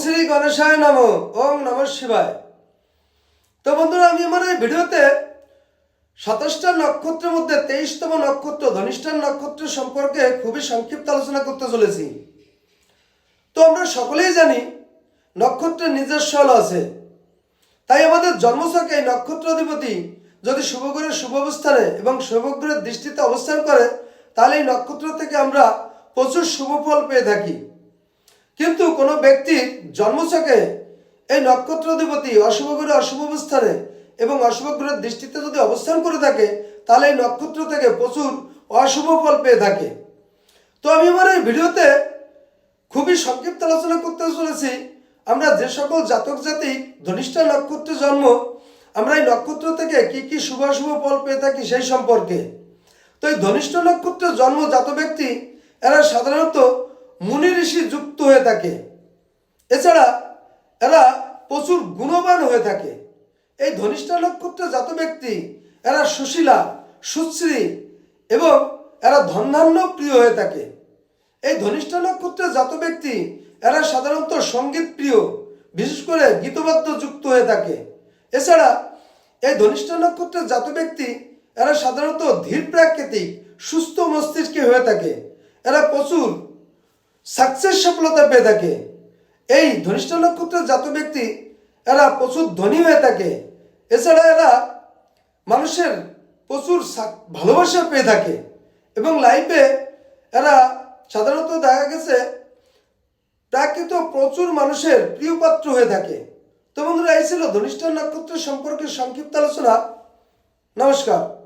শ্রী গণেশায় নম, ওম নম শিবায়। তো বন্ধুরা, আমি আমার এই ভিডিওতে সাতাশটা নক্ষত্রের মধ্যে তেইশতম নক্ষত্র ধনিষ্ঠান নক্ষত্র সম্পর্কে খুবই সংক্ষিপ্ত আলোচনা করতে চলেছি। তো আমরা সকলেই জানি, নক্ষত্রের নিজস্ব হল আছে। তাই আমাদের জন্মছকে এই নক্ষত্র অধিপতি যদি শুভগ্রহের শুভ অবস্থানে এবং শুভগ্রহের দৃষ্টিতে অবস্থান করে, তাহলে এই নক্ষত্র থেকে আমরা প্রচুর শুভ ফল পেয়ে থাকি। কিন্তু কোনো ব্যক্তির জন্মছকে এই নক্ষত্র অধিপতি অশুভ গ্রহে অশুভ অবস্থানে এবং অশুভ গ্রহের দৃষ্টিতে যদি অবস্থান করে থাকে, তাহলে এই নক্ষত্র থেকে প্রচুর অশুভ ফল পেয়ে থাকে। তো আমি আমার এই ভিডিওতে খুবই সংক্ষিপ্ত আলোচনা করতে চলেছি। আমরা যে সকল জাতক জাতি ধনিষ্ঠা নক্ষত্রে জন্ম, আমরা এই নক্ষত্র থেকে কি কি শুভ শুভ ফল পেয়ে থাকি সেই সম্পর্কে। তো এই ধনিষ্ঠ নক্ষত্রে জন্ম জাত ব্যক্তি, এরা সাধারণত যুক্ত হয়ে থাকে। এছাড়া এরা প্রচুর গুণবান হয়ে থাকে। এই ধনিষ্ঠা নক্ষত্রে জাত ব্যক্তি, এরা সুশীলা, সুশ্রী এবং এরা ধন্যান্য প্রিয় হয়ে থাকে। এই ধনিষ্ঠা নক্ষত্রে জাত ব্যক্তি, এরা সাধারণত সংগীত প্রিয়, বিশেষ করে গীতবাদ্য যুক্ত হয়ে থাকে। এছাড়া এই ধনিষ্ঠা নক্ষত্রের জাত ব্যক্তি, এরা সাধারণত ধীর প্রাকৃতিক, সুস্থ মস্তিষ্কে হয়ে থাকে। এরা প্রচুর সাকসেস সফলতা পেয়ে থাকে। এই ধনিষ্ঠ নক্ষত্রের জাত ব্যক্তি, এরা প্রচুর ধনী হয়ে থাকে। এছাড়া এরা মানুষের প্রচুর ভালোবাসা পেয়ে থাকে। এবং লাইফে এরা সাধারণত দেখা গেছে, প্রাকৃত প্রচুর মানুষের প্রিয় পাত্র হয়ে থাকে। তো বন্ধুরা, এই ছিল ধনিষ্ঠ নক্ষত্র সম্পর্কে সংক্ষিপ্ত আলোচনা। নমস্কার।